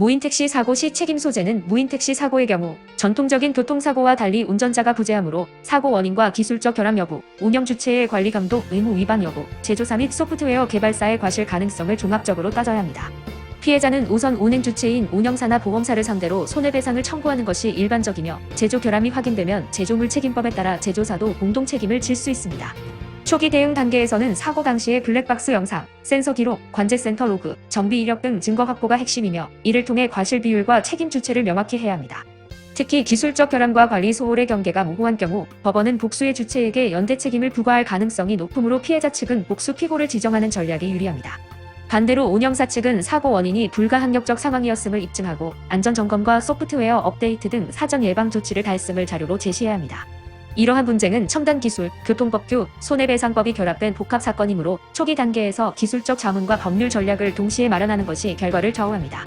무인택시 사고 시 책임 소재는 무인택시 사고의 경우 전통적인 교통사고와 달리 운전자가 부재하므로 사고 원인과 기술적 결함 여부, 운영 주체의 관리 감독 의무 위반 여부, 제조사 및 소프트웨어 개발사의 과실 가능성을 종합적으로 따져야 합니다. 피해자는 우선 운행 주체인 운영사나 보험사를 상대로 손해배상을 청구하는 것이 일반적이며 제조 결함이 확인되면 제조물 책임법에 따라 제조사도 공동 책임을 질 수 있습니다. 초기 대응 단계에서는 사고 당시의 블랙박스 영상, 센서 기록, 관제 센터 로그, 정비 이력 등 증거 확보가 핵심이며 이를 통해 과실 비율과 책임 주체를 명확히 해야 합니다. 특히 기술적 결함과 관리 소홀의 경계가 모호한 경우 법원은 복수의 주체에게 연대 책임을 부과할 가능성이 높으므로 피해자 측은 복수 피고를 지정하는 전략이 유리합니다. 반대로 운영사 측은 사고 원인이 불가항력적 상황이었음을 입증하고 안전 점검과 소프트웨어 업데이트 등 사전 예방 조치를 다했음을 자료로 제시해야 합니다. 이러한 분쟁은 첨단 기술, 교통법규, 손해배상법이 결합된 복합 사건이므로 초기 단계에서 기술적 자문과 법률 전략을 동시에 마련하는 것이 결과를 좌우합니다.